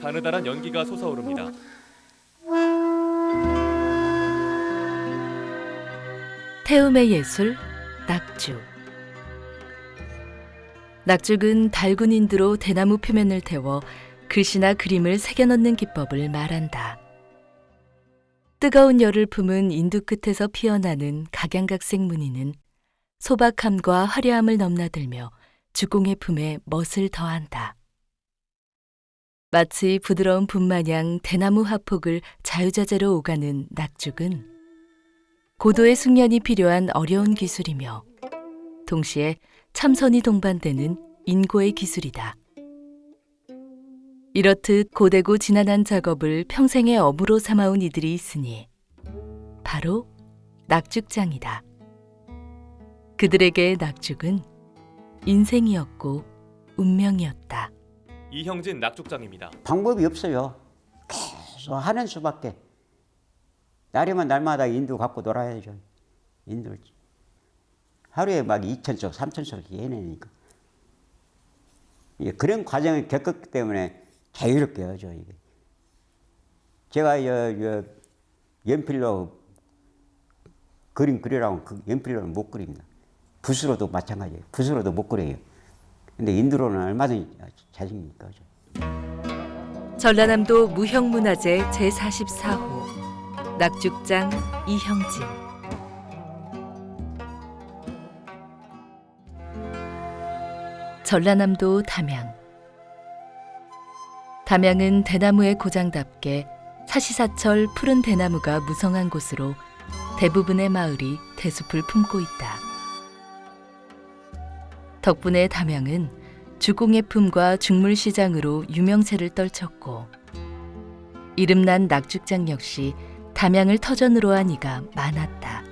가느다란 연기가 솟아오릅니다. 태움의 예술 낙죽 낙죽은 달군 인두로 대나무 표면을 태워 글씨나 그림을 새겨 넣는 기법을 말한다. 뜨거운 열을 품은 인두 끝에서 피어나는 각양각색 무늬는 소박함과 화려함을 넘나들며 주공의 품에 멋을 더한다. 마치 부드러운 붓마냥 대나무 화폭을 자유자재로 오가는 낙죽은 고도의 숙련이 필요한 어려운 기술이며 동시에 참선이 동반되는 인고의 기술이다. 이렇듯 고되고 지난한 작업을 평생의 업으로 삼아온 이들이 있으니 바로 낙죽장이다. 그들에게 낙죽은 인생이었고 운명이었다. 이형진 낙죽장입니다. 방법이 없어요. 계속 하는 수밖에. 날이면 날마다 인도 갖고 놀아야죠. 인도 하루에 막 2천 쪽, 3천 쪽씩 해내니까. 예, 그런 과정을 겪었기 때문에 자유롭게 하죠 이게. 제가 여, 여, 연필로 그림 그리라고 그 연필로는 못 그립니다. 붓으로도 마찬가지예요. 붓으로도 못 그려요. 근데 인도로는 얼마든지 하죠. 전라남도 무형문화재 제44호 낙죽장 이형진 전라남도 담양 담양은 대나무의 고장답게 사시사철 푸른 대나무가 무성한 곳으로 대부분의 마을이 대숲을 품고 있다. 덕분에 담양은 주공의 품과 죽물시장으로 유명세를 떨쳤고 이름난 낙죽장 역시 담양을 터전으로 한 이가 많았다.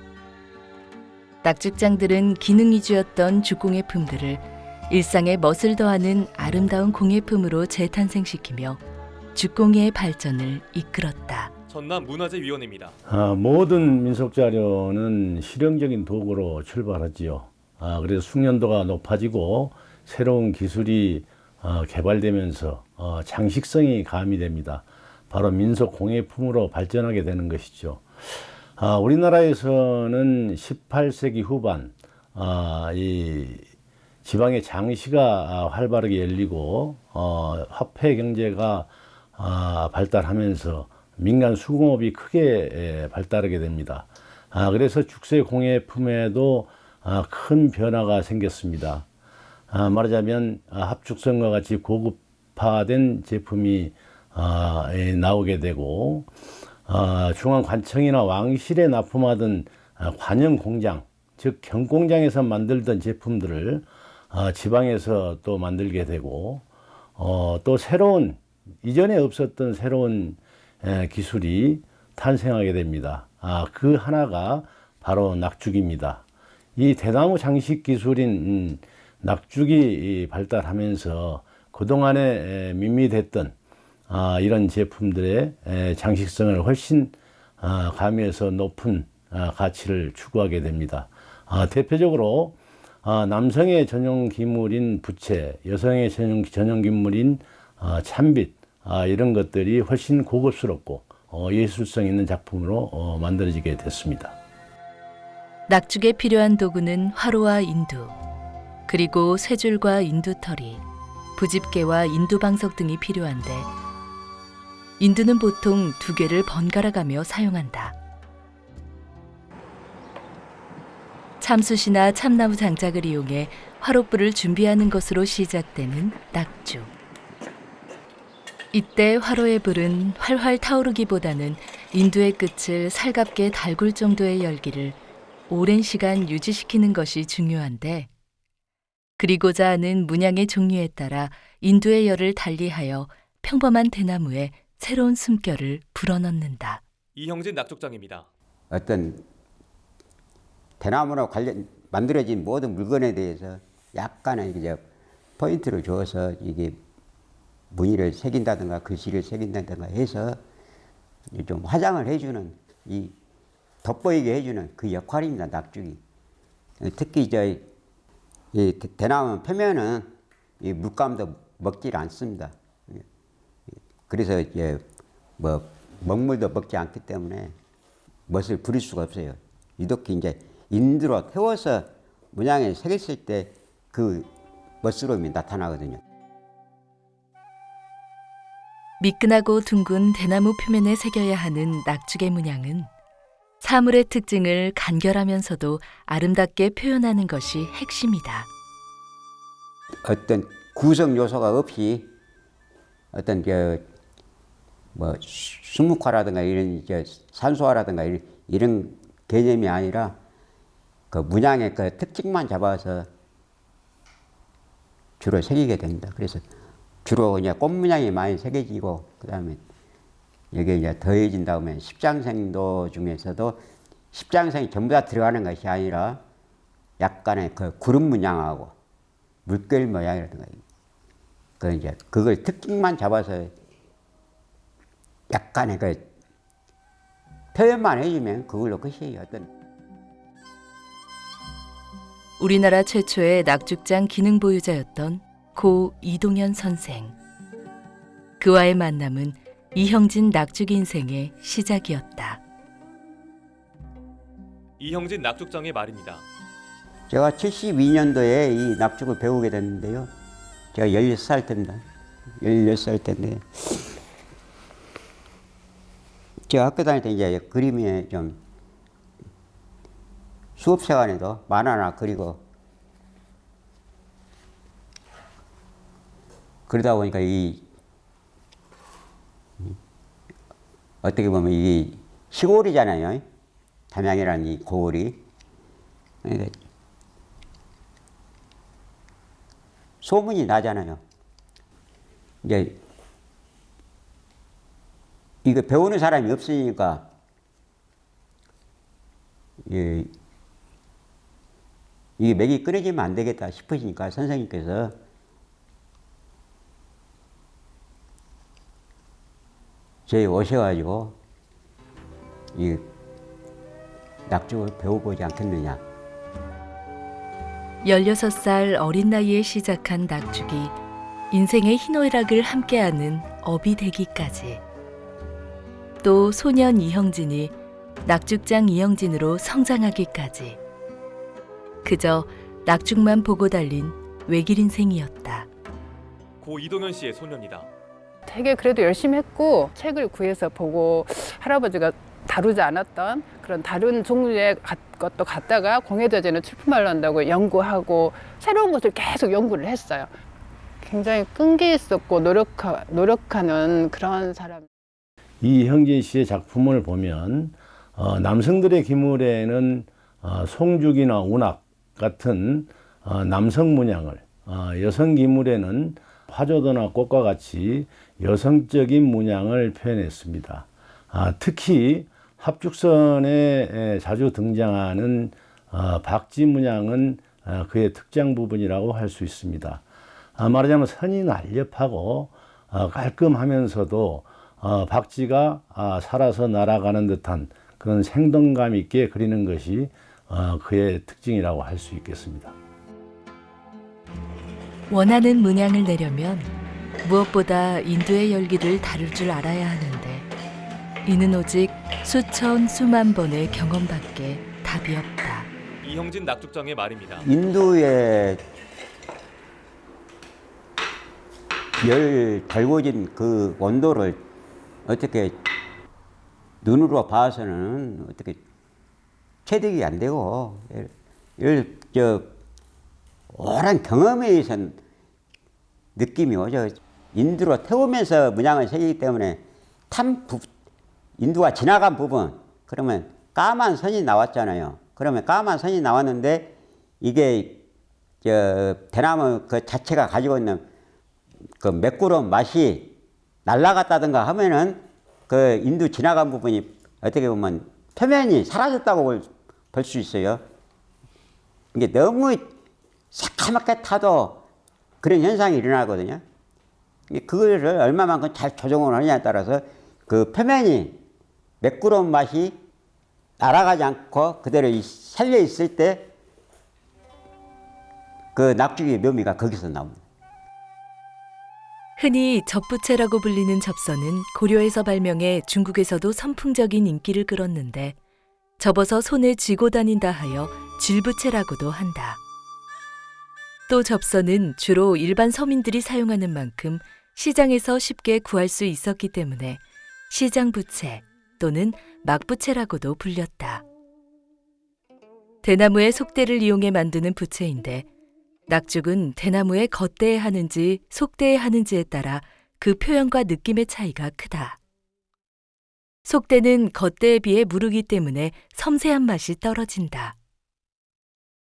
낙죽장들은 기능 위주였던 주공의 품들을 일상에 멋을 더하는 아름다운 공예품으로 재탄생시키며 주공예의 발전을 이끌었다. 전남 문화재위원회입니다. 아, 모든 민속 자료는 실용적인 도구로 출발하지요. 아, 그래서 숙련도가 높아지고 새로운 기술이 어, 개발되면서 어, 장식성이 가미됩니다. 바로 민속 공예품으로 발전하게 되는 것이죠. 아, 우리나라에서는 18세기 후반 아, 이 지방의 장시가 아, 활발하게 열리고 어, 화폐 경제가 아, 발달하면서 민간 수공업이 크게 에, 발달하게 됩니다. 아, 그래서 죽세 공예품에도 아, 큰 변화가 생겼습니다. 아, 말하자면 아, 합죽성과 같이 고급화된 제품이 아, 에, 나오게 되고 아, 중앙 관청이나 왕실에 납품하던 아, 관영 공장, 즉 경공장에서 만들던 제품들을 아, 지방에서 또 만들게 되고 어, 또 새로운 이전에 없었던 새로운 에, 기술이 탄생하게 됩니다. 아, 그 하나가 바로 낙죽입니다. 이 대나무 장식 기술인 음, 낙죽이 이 발달하면서 그동안에 에, 밋밋했던 아, 이런 제품들의 에, 장식성을 훨씬 아, 가미해서 높은 아, 가치를 추구하게 됩니다. 아, 대표적으로 아, 남성의 전용 기물인 부채, 여성의 전용, 전용 기물인 아, 이런 것들이 훨씬 고급스럽고 어, 예술성 있는 작품으로 어, 만들어지게 됐습니다. 낙죽에 필요한 도구는 화로와 인두, 그리고 쇠줄과 인두털이, 부집개와 인두방석 등이 필요한데 인두는 보통 두 개를 번갈아 가며 사용한다. 참숯이나 참나무 장작을 이용해 화로불을 준비하는 것으로 시작되는 낙죽. 이때 화로의 불은 활활 타오르기보다는 인두의 끝을 살갑게 달굴 정도의 열기를 오랜 시간 유지시키는 것이 중요한데 그리고자 하는 문양의 종류에 따라 인두의 열을 달리하여 평범한 대나무에 새로운 숨결을 불어넣는다. 이형진 낙죽장입니다. 어떤 대나무로 관련 만들어진 모든 물건에 대해서 약간의 이제 포인트를 줘서 이게 무늬를 새긴다든가 글씨를 새긴다든가 해서 좀 화장을 해주는 이 돋보이게 해주는 그 역할입니다 낙죽이 특히 이제 이 대나무 표면은 이 물감도 먹질 않습니다 그래서 이제 뭐 먹물도 먹지 않기 때문에 멋을 부릴 수가 없어요. 이렇게 이제 인두로 태워서 문양에 새겼을 때 그 멋스러움이 나타나거든요. 미끈하고 둥근 대나무 표면에 새겨야 하는 낙죽의 문양은 사물의 특징을 간결하면서도 아름답게 표현하는 것이 핵심이다. 어떤 구성 요소가 없이 어떤 그뭐 수묵화라든가 이런 이제 산소화라든가 이런, 이런 개념이 아니라 그 문양의 그 특징만 잡아서 주로 새기게 됩니다. 그래서 주로 이제 꽃 문양이 많이 새겨지고 그다음에 여기 이제 더해진 다음에 십장생도 중에서도 십장생이 전부 다 들어가는 것이 아니라 약간의 그 구름 문양하고 물결 모양이라든가 그 이제 그걸 특징만 잡아서 약간의 그 표현만 해주면 그걸로 끝이에요. 어떤 우리나라 최초의 낙죽장 기능 보유자였던 고 이동현 선생. 그와의 만남은 이형진 낙죽 인생의 시작이었다. 이형진 낙죽장의 말입니다. 제가 72년도에 이 납죽을 배우게 됐는데요. 제가 16살 때입니다. 16살 때인데 제가 학교 다닐 때 이제 그림에 좀 수업 시간에도 만화나 그리고 그러다 보니까 이이 어떻게 보면 이 시골이잖아요. 담양이라는 이 고을이. 그러니까 소문이 나잖아요. 이제 이거 배우는 사람이 없으니까 예, 이게 맥이 끊어지면 안 되겠다 싶으시니까 선생님께서 저희 오셔가지고 이 낙죽을 배워보지 않겠느냐. 16살 어린 나이에 시작한 낙죽이 인생의 희노애락을 함께하는 업이 되기까지 또 소년 이형진이 낙죽장 이형진으로 성장하기까지 그저 낙죽만 보고 달린 외길 인생이었다. 고 이동현 씨의 소녀입니다. 되게 그래도 열심히 했고 책을 구해서 보고 할아버지가 다루지 않았던 그런 다른 종류의 가- 것도 갖다가 공예대전에 출품하려 한다고 연구하고 새로운 것을 계속 연구를 했어요. 굉장히 끈기 있었고 노력하, 노력하는 그런 사람. 이형진 씨의 작품을 보면 어, 남성들의 기물에는 어, 송죽이나 운악 같은 어, 남성 문양을 어, 여성 기물에는 화조도나 꽃과 같이 여성적인 문양을 표현했습니다. 아, 특히 합죽선에 에, 자주 등장하는 어, 박지 문양은 어, 그의 특장 부분이라고 할 수 있습니다. 아, 말하자면 선이 날렵하고 어, 깔끔하면서도 어, 박쥐가 아, 살아서 날아가는 듯한 그런 생동감 있게 그리는 것이 어, 그의 특징이라고 할 수 있겠습니다. 원하는 문양을 내려면 무엇보다 인두의 열기를 다룰 줄 알아야 하는데 이는 오직 수천 수만 번의 경험밖에 답이 없다. 이형진 낙죽장의 말입니다. 인도의 열 달궈진 그 온도를 어떻게 눈으로 봐서는 어떻게 체득이 안 되고 열저 오랜 경험에 의해서 느낌이 오죠. 인두로 태우면서 문양을 새기기 때문에 탄 부, 인두가 지나간 부분 그러면 까만 선이 나왔잖아요. 그러면 까만 선이 나왔는데 이게 저 대나무 그 자체가 가지고 있는 그 매끄러운 맛이 날라갔다든가 하면은 그 인두 지나간 부분이 어떻게 보면 표면이 사라졌다고 볼 수 있어요. 이게 너무 새카맣게 타도 그런 현상이 일어나거든요. 그거를 얼마만큼 잘 조정을 하느냐에 따라서 그 표면이 매끄러운 맛이 날아가지 않고 그대로 이 살려 있을 때 그 낙죽의 묘미가 거기서 나옵니다. 흔히 접부채라고 불리는 접선은 고려에서 발명해 중국에서도 선풍적인 인기를 끌었는데 접어서 손에 쥐고 다닌다 하여 쥐부채라고도 한다. 또 접선은 주로 일반 서민들이 사용하는 만큼 시장에서 쉽게 구할 수 있었기 때문에 시장 부채 또는 막부채라고도 불렸다. 대나무의 속대를 이용해 만드는 부채인데 낙죽은 대나무에 겉대에 하는지 속대에 하는지에 따라 그 표현과 느낌의 차이가 크다. 속대는 겉대에 비해 무르기 때문에 섬세한 맛이 떨어진다.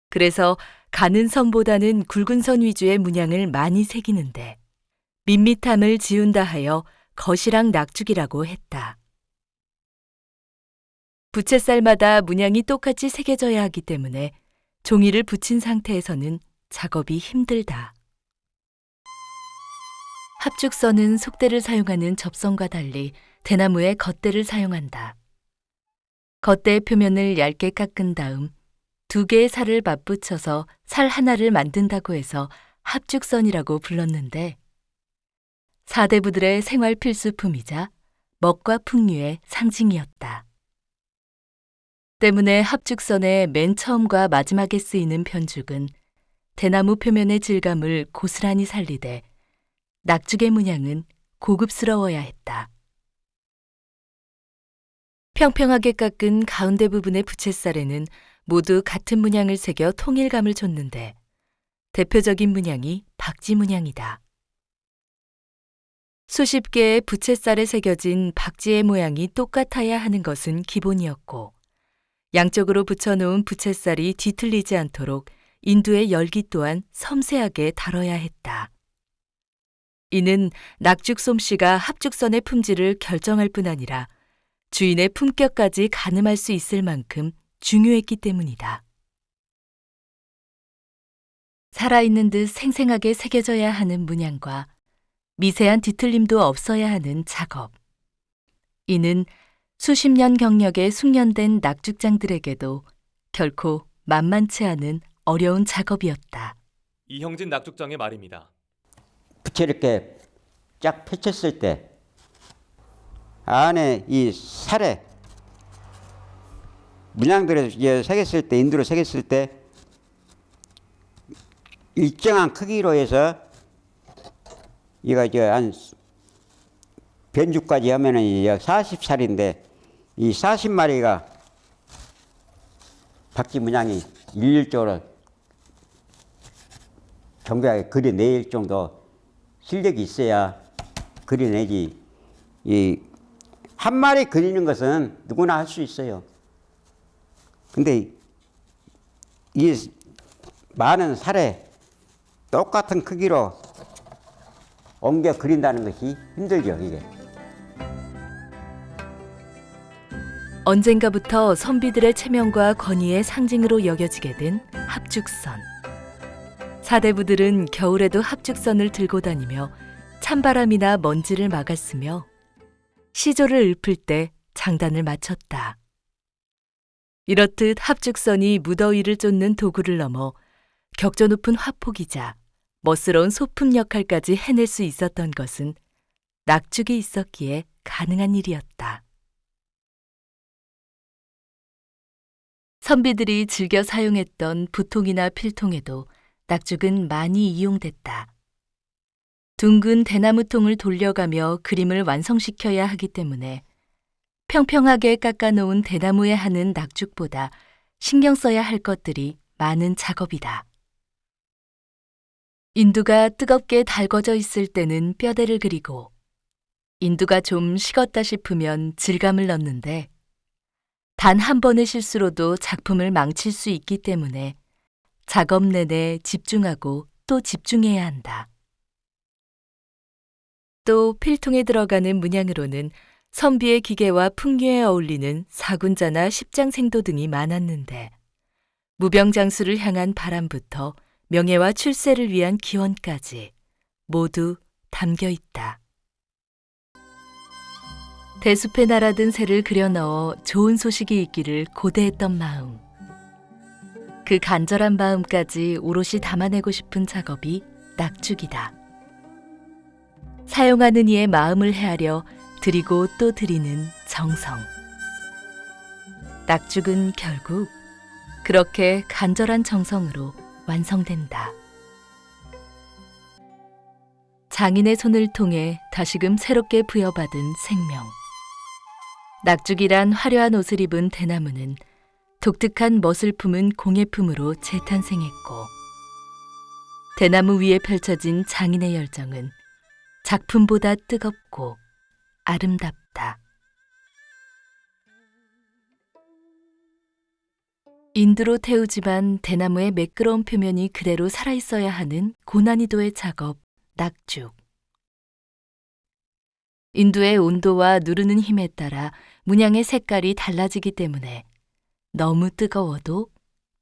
그래서 가는 선보다는 굵은 선 위주의 문양을 많이 새기는데 밋밋함을 지운다 하여 거시랑 낙죽이라고 했다. 부채살마다 문양이 똑같이 새겨져야 하기 때문에 종이를 붙인 상태에서는 작업이 힘들다. 합죽선은 속대를 사용하는 접선과 달리 대나무의 겉대를 사용한다. 겉대의 표면을 얇게 깎은 다음 두 개의 살을 맞붙여서 살 하나를 만든다고 해서 합죽선이라고 불렀는데 사대부들의 생활 필수품이자 먹과 풍류의 상징이었다. 때문에 합죽선의 맨 처음과 마지막에 쓰이는 편죽은 대나무 표면의 질감을 고스란히 살리되 낙죽의 문양은 고급스러워야 했다. 평평하게 깎은 가운데 부분의 부채살에는 모두 같은 문양을 새겨 통일감을 줬는데 대표적인 문양이 박쥐 문양이다. 수십 개의 부채살에 새겨진 박쥐의 모양이 똑같아야 하는 것은 기본이었고 양쪽으로 붙여놓은 부채살이 뒤틀리지 않도록 인두의 열기 또한 섬세하게 다뤄야 했다. 이는 낙죽 솜씨가 합죽선의 품질을 결정할 뿐 아니라 주인의 품격까지 가늠할 수 있을 만큼 중요했기 때문이다. 살아있는 듯 생생하게 새겨져야 하는 문양과 미세한 뒤틀림도 없어야 하는 작업. 이는 수십 년 경력에 숙련된 낙죽장들에게도 결코 만만치 않은 어려운 작업이었다. 이형진 낙죽장의 말입니다. 부채 이렇게 쫙 펼쳤을 때 안에 이 살에 문양들을 이제 새겼을 때 인두를 새겼을 때 일정한 크기로 해서 이거 이제 한 변죽까지 하면은 이제 40살인데 이 40마리가 박쥐 문양이 일률적으로 정교하게 그려낼 정도 실력이 있어야 그려내지. 이 한 마리 그리는 것은 누구나 할 수 있어요. 근데 이 많은 살에 똑같은 크기로 옮겨 그린다는 것이 힘들죠, 이게. 언젠가부터 선비들의 체면과 권위의 상징으로 여겨지게 된 합죽선. 사대부들은 겨울에도 합죽선을 들고 다니며 찬바람이나 먼지를 막았으며 시조를 읊을 때 장단을 맞췄다. 이렇듯 합죽선이 무더위를 쫓는 도구를 넘어 격조 높은 화폭이자 멋스러운 소품 역할까지 해낼 수 있었던 것은 낙죽이 있었기에 가능한 일이었다. 선비들이 즐겨 사용했던 부통이나 필통에도 낙죽은 많이 이용됐다. 둥근 대나무통을 돌려가며 그림을 완성시켜야 하기 때문에 평평하게 깎아놓은 대나무에 하는 낙죽보다 신경 써야 할 것들이 많은 작업이다. 인두가 뜨겁게 달궈져 있을 때는 뼈대를 그리고 인두가 좀 식었다 싶으면 질감을 넣는데 단 한 번의 실수로도 작품을 망칠 수 있기 때문에 작업 내내 집중하고 또 집중해야 한다. 또 필통에 들어가는 문양으로는 선비의 기계와 풍류에 어울리는 사군자나 십장생도 등이 많았는데 무병장수를 향한 바람부터 명예와 출세를 위한 기원까지 모두 담겨 있다. 대숲에 날아든 새를 그려 넣어 좋은 소식이 있기를 고대했던 마음. 그 간절한 마음까지 오롯이 담아내고 싶은 작업이 낙죽이다. 사용하는 이의 마음을 헤아려 드리고 또 드리는 정성. 낙죽은 결국 그렇게 간절한 정성으로 완성된다. 장인의 손을 통해 다시금 새롭게 부여받은 생명. 낙죽이란 화려한 옷을 입은 대나무는 독특한 멋을 품은 공예품으로 재탄생했고, 대나무 위에 펼쳐진 장인의 열정은 작품보다 뜨겁고 아름답다. 인두로 태우지만 대나무의 매끄러운 표면이 그대로 살아있어야 하는 고난이도의 작업, 낙죽. 인두의 온도와 누르는 힘에 따라 문양의 색깔이 달라지기 때문에 너무 뜨거워도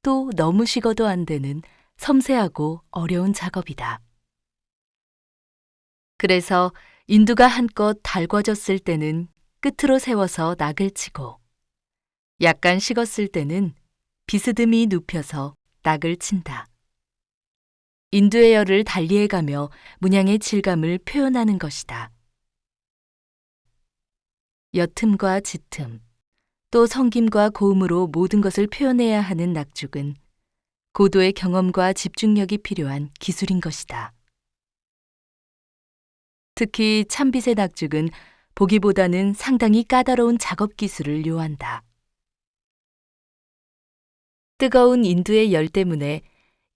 또 너무 식어도 안 되는 섬세하고 어려운 작업이다. 그래서 인두가 한껏 달궈졌을 때는 끝으로 세워서 낙을 치고 약간 식었을 때는 비스듬히 눕혀서 낙을 친다. 인두의 열을 달리해가며 문양의 질감을 표현하는 것이다. 옅음과 짙음, 또 성김과 고음으로 모든 것을 표현해야 하는 낙죽은 고도의 경험과 집중력이 필요한 기술인 것이다. 특히 참빛의 낙죽은 보기보다는 상당히 까다로운 작업 기술을 요한다. 뜨거운 인두의 열 때문에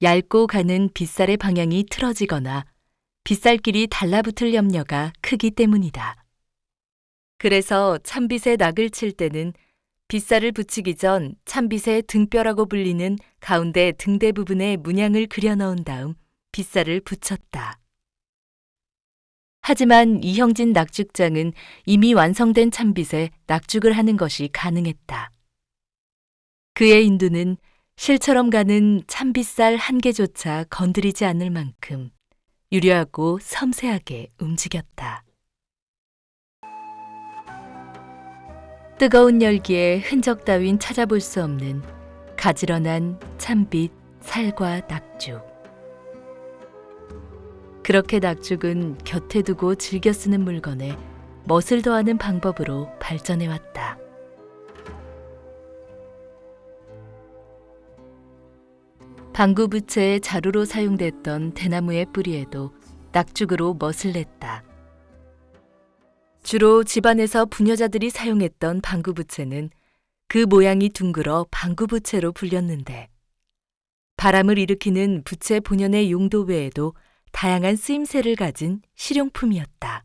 얇고 가는 빗살의 방향이 틀어지거나 빗살길이 달라붙을 염려가 크기 때문이다. 그래서 참빗에 낙을 칠 때는 빗살을 붙이기 전 참빗의 등뼈라고 불리는 가운데 등대 부분에 문양을 그려 넣은 다음 빗살을 붙였다. 하지만 이형진 낙죽장은 이미 완성된 참빗에 낙죽을 하는 것이 가능했다. 그의 인두는 실처럼 가는 참빗살 한 개조차 건드리지 않을 만큼 유려하고 섬세하게 움직였다. 뜨거운 열기에 흔적 따윈 찾아볼 수 없는 가지런한 참빛 살과 낙죽. 그렇게 낙죽은 곁에 두고 즐겨 쓰는 물건에 멋을 더하는 방법으로 발전해 왔다. 방구 부채의 자루로 사용됐던 대나무의 뿌리에도 낙죽으로 멋을 냈다. 주로 집안에서 부녀자들이 사용했던 방구 부채는 그 모양이 둥글어 방구 부채로 불렸는데 바람을 일으키는 부채 본연의 용도 외에도 다양한 쓰임새를 가진 실용품이었다.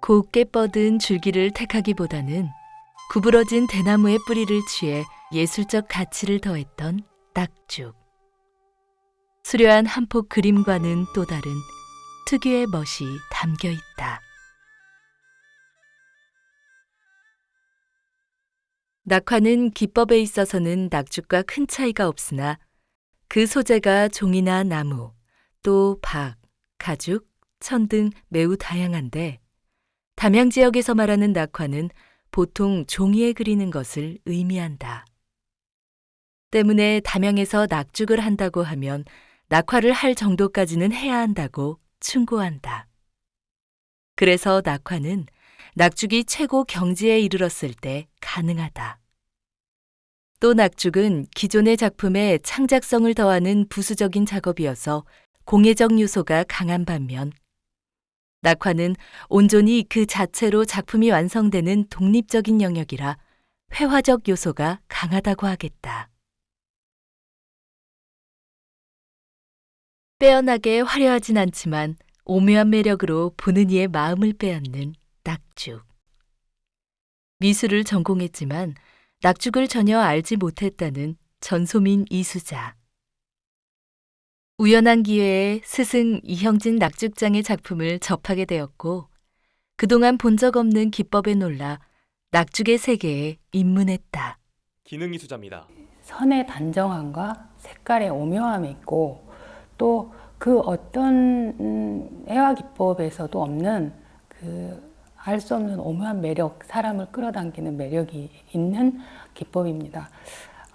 곱게 뻗은 줄기를 택하기보다는 구부러진 대나무의 뿌리를 취해 예술적 가치를 더했던 낙죽. 수려한 한 폭 그림과는 또 다른 특유의 멋이 담겨 있다. 낙화는 기법에 있어서는 낙죽과 큰 차이가 없으나 그 소재가 종이나 나무, 또 박, 가죽, 천 등 매우 다양한데 담양 지역에서 말하는 낙화는 보통 종이에 그리는 것을 의미한다. 때문에 담양에서 낙죽을 한다고 하면 낙화를 할 정도까지는 해야 한다고 충고한다. 그래서 낙화는 낙죽이 최고 경지에 이르렀을 때 가능하다. 또 낙죽은 기존의 작품에 창작성을 더하는 부수적인 작업이어서 공예적 요소가 강한 반면 낙화는 온전히 그 자체로 작품이 완성되는 독립적인 영역이라 회화적 요소가 강하다고 하겠다. 빼어나게 화려하진 않지만 오묘한 매력으로 보는 이의 마음을 빼앗는 낙죽. 미술을 전공했지만 낙죽을 전혀 알지 못했다는 전소민 이수자. 우연한 기회에 스승 이형진 낙죽장의 작품을 접하게 되었고 그동안 본 적 없는 기법에 놀라 낙죽의 세계에 입문했다. 기능 이수자입니다. 선의 단정함과 색깔의 오묘함이 있고 또 그 어떤 음, 회화 기법에서도 없는 그 알 수 없는 오묘한 매력, 사람을 끌어당기는 매력이 있는 기법입니다.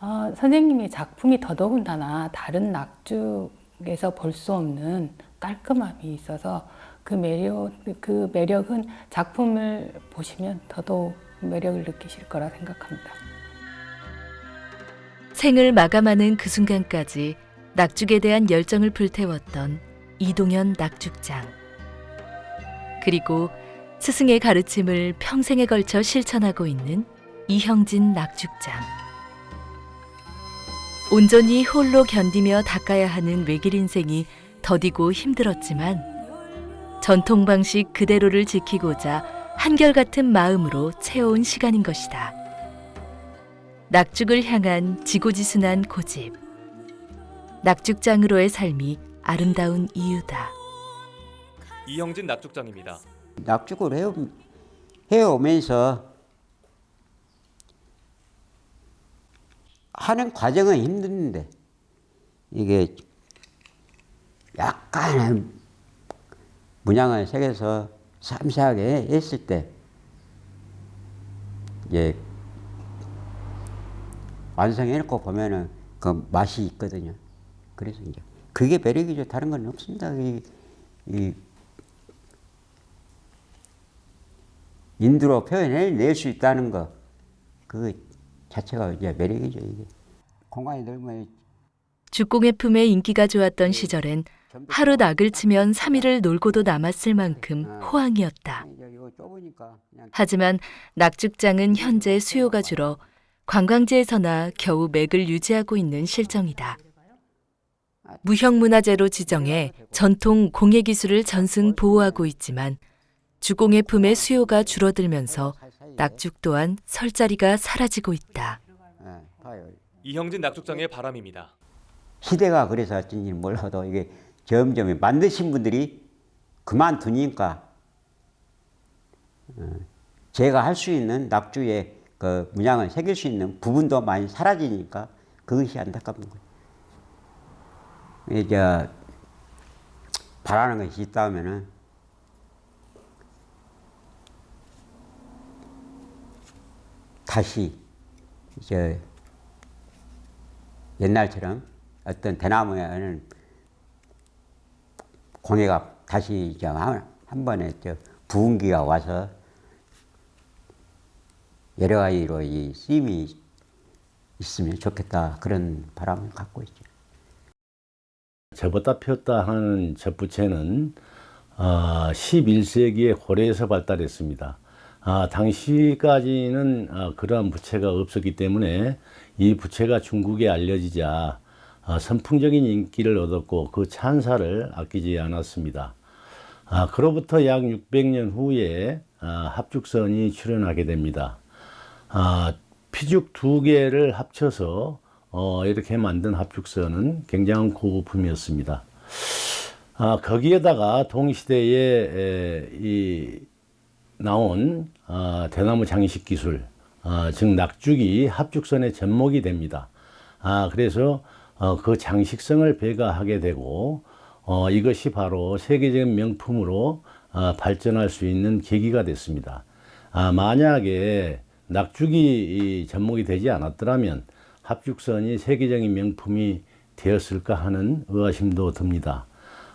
어, 선생님이 작품이 더더군다나 다른 낙죽 시각에서 볼 수 없는 깔끔함이 있어서 그 매력 그 매력은 작품을 보시면 더더욱 매력을 느끼실 거라 생각합니다. 생을 마감하는 그 순간까지 낙죽에 대한 열정을 불태웠던 이동현 낙죽장. 그리고 스승의 가르침을 평생에 걸쳐 실천하고 있는 이형진 낙죽장. 온전히 홀로 견디며 닦아야 하는 외길 인생이 더디고 힘들었지만 전통 방식 그대로를 지키고자 한결같은 마음으로 채워온 시간인 것이다. 낙죽을 향한 지고지순한 고집. 낙죽장으로의 삶이 아름다운 이유다. 이형진 낙죽장입니다. 낙죽을 해오, 해오면서 하는 과정은 힘든데 이게 약간 문양을 새겨서 섬세하게 했을 때 이제 완성해놓고 보면은 그 맛이 있거든요. 그래서 이제 그게 매력이죠. 다른 건 없습니다. 이, 이 인두로 표현해낼 수 있다는 거, 그 자체가 이제 매력이죠, 이게. 공간이 넓으면 죽공의 품에 인기가 좋았던 시절엔 하루 낙을 치면 3일을 놀고도 남았을 만큼 호황이었다. 좁으니까 그냥 하지만 낙죽장은 현재 수요가 줄어 관광지에서나 겨우 맥을 유지하고 있는 실정이다. 무형문화재로 지정해 전통 공예 기술을 전승 보호하고 있지만 주공예 품의 수요가 줄어들면서 낙죽 또한 설 자리가 사라지고 있다. 예, 봐요. 이형진 낙죽장의 바람입니다. 시대가 그래서 어쩐지 몰라도 이게 점점 만드신 분들이 그만두니까 어, 제가 할 수 있는 낙주의 그 문양을 새길 수 있는 부분도 많이 사라지니까 그것이 안타깝은 거예요. 이제 바라는 것이 있다면은 다시 이제 옛날처럼 어떤 대나무에는 공해가 다시 한, 한 번에 저 부흥기가 와서 여러 가지로 이 쓰임이 있으면 좋겠다 그런 바람을 갖고 있죠. 접었다 폈다 하는 접부채는 아, 11세기에 고려에서 발달했습니다. 아, 당시까지는 아, 그러한 부채가 없었기 때문에 이 부채가 중국에 알려지자 아, 선풍적인 인기를 얻었고 그 찬사를 아끼지 않았습니다. 아, 그로부터 약 600년 후에 아, 합죽선이 출현하게 됩니다. 아, 피죽 두 개를 합쳐서 어, 이렇게 만든 합죽선은 굉장한 고급품이었습니다. 아, 거기에다가 동시대에 나온 아, 대나무 장식 기술, 아, 즉 낙죽이 합죽선의 접목이 됩니다. 아, 그래서 어, 그 장식성을 배가하게 되고 어, 이것이 바로 세계적인 명품으로 아, 발전할 수 있는 계기가 됐습니다. 아, 만약에 낙죽이 이 접목이 되지 않았더라면 합죽선이 세계적인 명품이 되었을까 하는 의아심도 듭니다.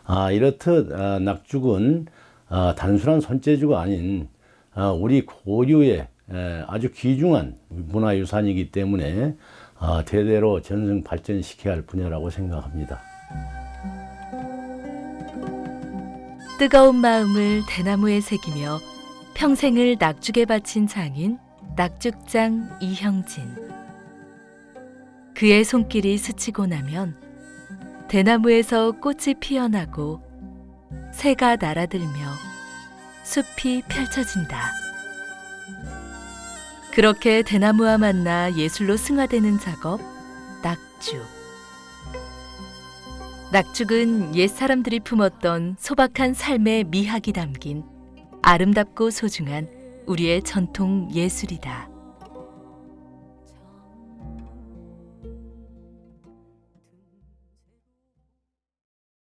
아, 이렇듯 아, 낙죽은 아, 단순한 손재주가 아닌 아, 우리 고유의 에, 아주 귀중한 문화유산이기 때문에 아, 대대로 전승 발전시켜야 할 분야라고 생각합니다. 뜨거운 마음을 대나무에 새기며 평생을 낙죽에 바친 장인 낙죽장 이형진. 그의 손길이 스치고 나면 대나무에서 꽃이 피어나고 새가 날아들며 숲이 펼쳐진다. 그렇게 대나무와 만나 예술로 승화되는 작업 낙죽. 낙죽은 옛 사람들이 품었던 소박한 삶의 미학이 담긴 아름답고 소중한 우리의 전통 예술이다.